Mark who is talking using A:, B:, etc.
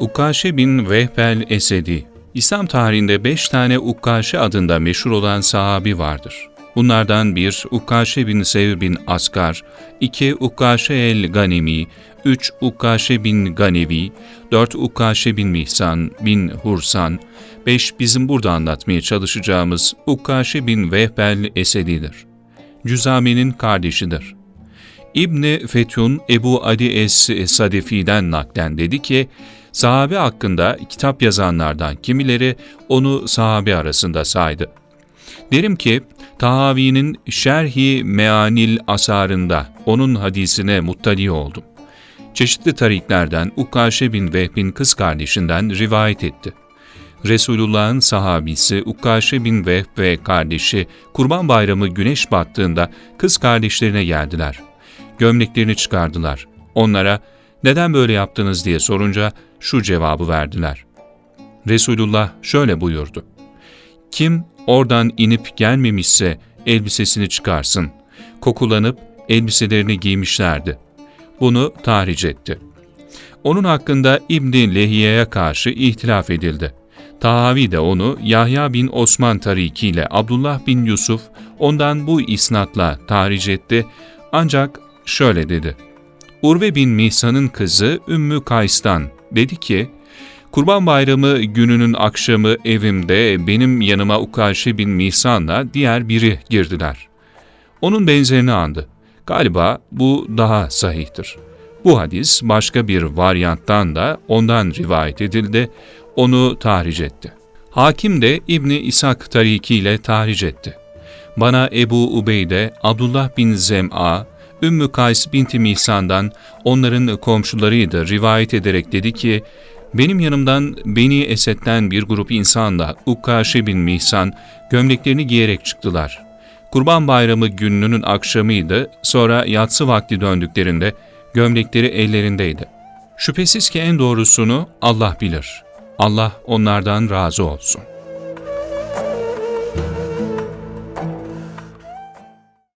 A: Ukkaşe bin Vehbel Esedi İslam tarihinde beş tane Ukkaşe adında meşhur olan sahabi vardır. Bunlardan bir Ukkaşe bin Sevr bin Askar, iki Ukkaşe el Ganemi, üç Ukkaşe bin Ganevi, dört Ukkaşe bin Mihsan bin Hursan, beş bizim burada anlatmaya çalışacağımız Ukkaşe bin Vehbel Esedi'dir. Cüzami'nin kardeşidir. İbni Fethun Ebu Adi Es-Sadefi'den naklen dedi ki, sahabe hakkında kitap yazanlardan kimileri onu sahabe arasında saydı. Derim ki, Tahavi'nin Şerhi Meanil Asarında onun hadisine muttali oldum. Çeşitli tariklerden Ukkaşe bin Vehb'in kız kardeşinden rivayet etti. Resulullah'ın sahabisi Ukkaşe bin Vehb ve kardeşi Kurban Bayramı güneş battığında kız kardeşlerine geldiler. Gömleklerini çıkardılar. Onlara neden böyle yaptınız diye sorunca şu cevabı verdiler. Resulullah şöyle buyurdu. Kim oradan inip gelmemişse elbisesini çıkarsın. Kokulanıp elbiselerini giymişlerdi. Bunu tahric etti. Onun hakkında İbn Lehiye'ye karşı ihtilaf edildi. Tahavi de onu Yahya bin Osman Tariki ile Abdullah bin Yusuf ondan bu isnatla tahric etti ancak şöyle dedi. Urve bin Mihsan'ın kızı Ümmü Kays'tan dedi ki, Kurban Bayramı gününün akşamı evimde benim yanıma Ukaşe bin Mihsan'la diğer biri girdiler. Onun benzerini andı. Galiba bu daha sahihtir. Bu hadis başka bir varyanttan da ondan rivayet edildi, onu tahric etti. Hakim de İbni İshak tarikiyle tahric etti. Bana Ebu Ubeyde, Abdullah bin Zem'a, Ümmü Kays binti Mihsan'dan onların komşularıydı rivayet ederek dedi ki, benim yanımdan Beni Esed'den bir grup insanla Ukkaşe bin Mihsan gömleklerini giyerek çıktılar. Kurban bayramı gününün akşamıydı, sonra yatsı vakti döndüklerinde gömlekleri ellerindeydi. Şüphesiz ki en doğrusunu Allah bilir. Allah onlardan razı olsun.''